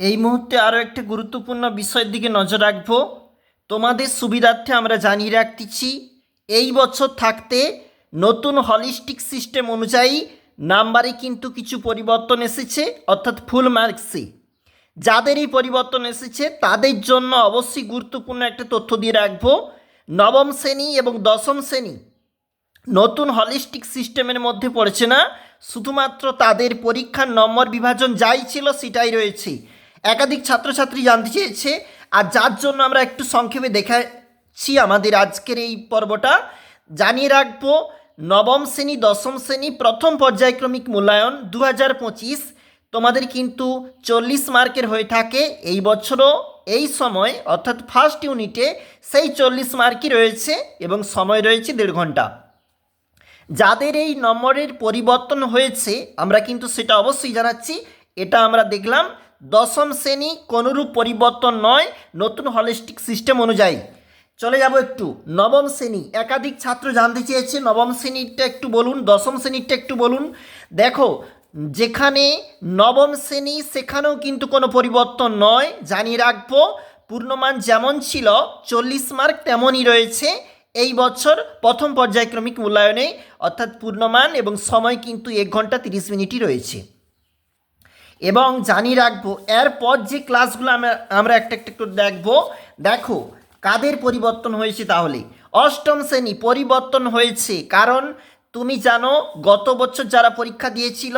এই মুহূর্তে আরও একটি গুরুত্বপূর্ণ বিষয়ের দিকে নজর রাখব। তোমাদের সুবিধার্থে আমরা জানিয়ে রাখতেছি, এই বছর থাকতে নতুন হলিস্টিক সিস্টেম অনুযায়ী নাম্বারে কিন্তু কিছু পরিবর্তন এসেছে, অর্থাৎ ফুল মার্কসে যাদের এই পরিবর্তন এসেছে, তাদের জন্য অবশ্যই গুরুত্বপূর্ণ একটা তথ্য দিয়ে রাখব। নবম শ্রেণি এবং দশম শ্রেণি নতুন হলিস্টিক সিস্টেমের মধ্যে পড়েছে না, শুধুমাত্র তাদের পরীক্ষার নম্বর বিভাজন যাই ছিল সেটাই রয়েছে। একাধিক ছাত্রছাত্রী জানতে চেয়েছে, আর যার জন্য আমরা একটু সংক্ষেপে দেখাচ্ছি আমাদের আজকের এই পর্বটা। জানিয়ে রাখব, নবম শ্রেণি, দশম শ্রেণি, প্রথম পর্যায়ক্রমিক মূল্যায়ন দু হাজার পঁচিশ। তোমাদের কিন্তু চল্লিশ মার্কের হয়ে থাকে এই বছরও, এই সময়, অর্থাৎ ফার্স্ট ইউনিটে সেই চল্লিশ মার্কই রয়েছে এবং সময় রয়েছে দেড় ঘণ্টা। যাদের এই নম্বরের পরিবর্তন হয়েছে, আমরা কিন্তু সেটা অবশ্যই জানাচ্ছি, এটা আমরা দেখলাম। দশম শ্রেণি কোনোরূপ পরিবর্তন নয়, নতুন হলিস্টিক সিস্টেম অনুযায়ী। চলে যাব একটু। নবম শ্রেণি। একাধিক ছাত্র জানতে চেয়েছে, নবম শ্রেণীরটা একটু বলুন, দশম শ্রেণীরটা একটু বলুন। দেখো, যেখানে নবম শ্রেণি, সেখানেও কিন্তু কোনো পরিবর্তন নয়, জানিয়ে রাখব। পূর্ণমান যেমন ছিল, চল্লিশ মার্ক তেমনই রয়েছে। এই বছর প্রথম পর্যায়ক্রমিক মূল্যায়নে, অর্থাৎ পূর্ণমান এবং সময় কিন্তু এক ঘণ্টা তিরিশ মিনিটই রয়েছে। এবং জানিয়ে রাখব, এরপর যে ক্লাসগুলো আমরা আমরা একটা একটা করে দেখব, দেখো, কাদের পরিবর্তন হয়েছে তাহলে? অষ্টম শ্রেণি পরিবর্তন হয়েছে, কারণ তুমি জানো, গত বছর যারা পরীক্ষা দিয়েছিল,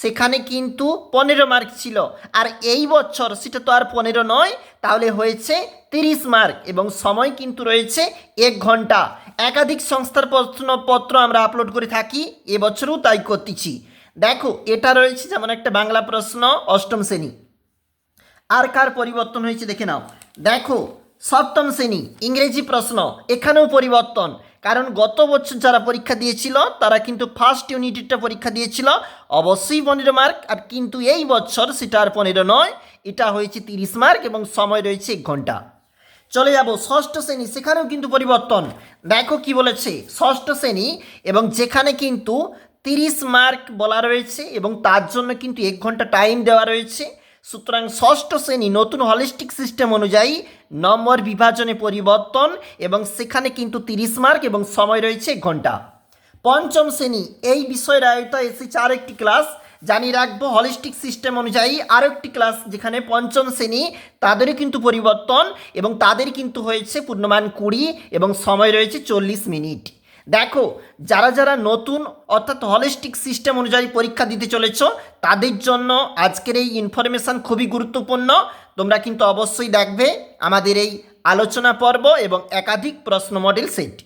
সেখানে কিন্তু পনেরো মার্ক ছিল। আর এই বছর সেটা তো আর পনেরো নয়, তাহলে হয়েছে তিরিশ মার্ক এবং সময় কিন্তু রয়েছে এক ঘণ্টা। একাধিক সংস্থার প্রশ্নপত্র আমরা আপলোড করে থাকি, এবছরও তাই করতেছি। দেখো, এটা রয়েছে যেমন একটা বাংলা প্রশ্ন, অষ্টম শ্রেণি। আর কার পরিবর্তন হয়েছে দেখে নাও। দেখো, সপ্তম শ্রেণি, ইংরেজি প্রশ্ন, এখানেও পরিবর্তন। কারণ গত বছর যারা পরীক্ষা দিয়েছিল, তারা কিন্তু ফার্স্ট ইউনিটেরটা পরীক্ষা দিয়েছিল। অবশ্যই পনেরো মার্ক আর কিন্তু এই বছর সেটা আর পনেরো নয়, এটা হয়েছে তিরিশ মার্ক এবং সময় রয়েছে এক ঘণ্টা। চলে যাব, ষষ্ঠ শ্রেণি, সেখানেও কিন্তু পরিবর্তন। দেখো কি বলেছে, ষষ্ঠ শ্রেণি এবং যেখানে কিন্তু তিরিশ মার্ক বলা রয়েছে এবং তার জন্য কিন্তু এক ঘণ্টা টাইম দেওয়া রয়েছে। সুতরাং ষষ্ঠ শ্রেণি নতুন হলিস্টিক সিস্টেম অনুযায়ী নম্বর বিভাজনে পরিবর্তন এবং সেখানে কিন্তু তিরিশ মার্ক এবং সময় রয়েছে এক ঘণ্টা। পঞ্চম শ্রেণি, এই বিষয়ের আয়তায় এসেছে আরেকটি ক্লাস জানিয়ে রাখব হলিস্টিক সিস্টেম অনুযায়ী আরও একটি ক্লাস যেখানে পঞ্চম শ্রেণি তাদেরও কিন্তু পরিবর্তন এবং তাদের কিন্তু হয়েছে পূর্ণমান কুড়ি এবং সময় রয়েছে চল্লিশ মিনিট। দেখো, যারা যারা নতুন, অর্থাৎ হলিস্টিক সিস্টেম অনুযায়ী পরীক্ষা দিতে চলেছ, তাদের জন্য আজকের এই ইনফরমেশান খুবই গুরুত্বপূর্ণ। তোমরা কিন্তু অবশ্যই দেখবে আমাদের এই আলোচনা পর্ব এবং একাধিক প্রশ্ন মডেল সেট